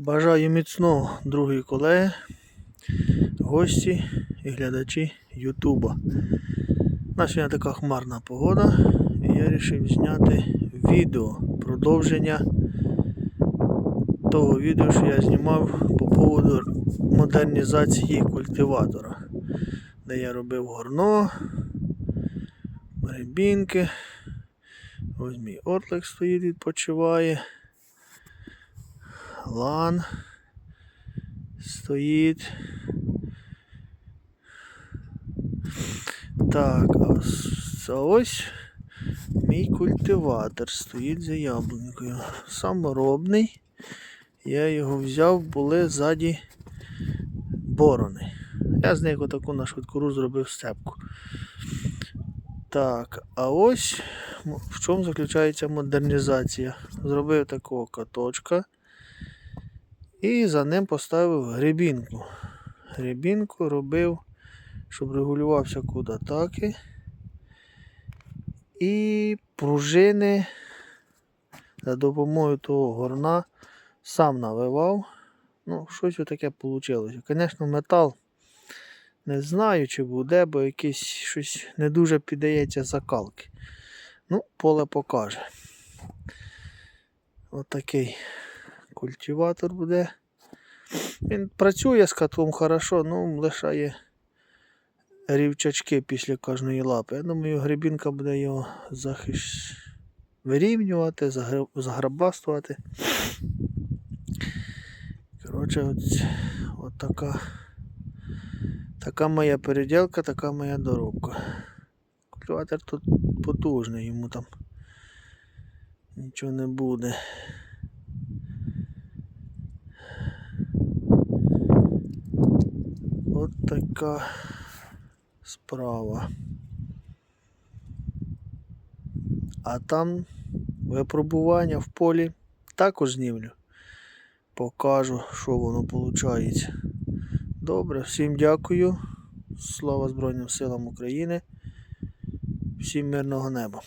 Бажаю міцного, другі колеги, гості і глядачі Ютуба. У нас сьогодні така хмарна погода, і я вирішив зняти відео, продовження того відео, що я знімав по поводу модернізації культиватора, де я робив горно, рибінки. Ось мій орлик стоїть, відпочиває. Лан стоїть. Так, а ось- мій культиватор стоїть за яблунькою. Саморобний. Я його взяв, були ззаді борони. Я з них отаку на швидкору зробив степку. Так, а ось в чому заключається модернізація. Зробив такого каточка. І за ним поставив гребінку. Гребінку робив, щоб регулювався куди атаки. І пружини за допомогою того горна сам навивав. Ну, щось отаке вийшло. Звісно, метал. Не знаю, чи буде, бо якийсь щось не дуже піддається закалки. Ну, поле покаже. Отакий культиватор буде. Він працює з котлом хорошо, ну лишає рівчачки після кожної лапи. Я думаю, грибінка буде його захищ... вирівнювати, загр- заграбастувати. Коротше, от, от така, така моя переділка, така моя доробка. Культиватор тут потужний, йому там нічого не буде. От така справа. А там випробування в полі також знімлю. Покажу, що воно виходить. Добре, всім дякую. Слава Збройним силам України. Всім мирного неба.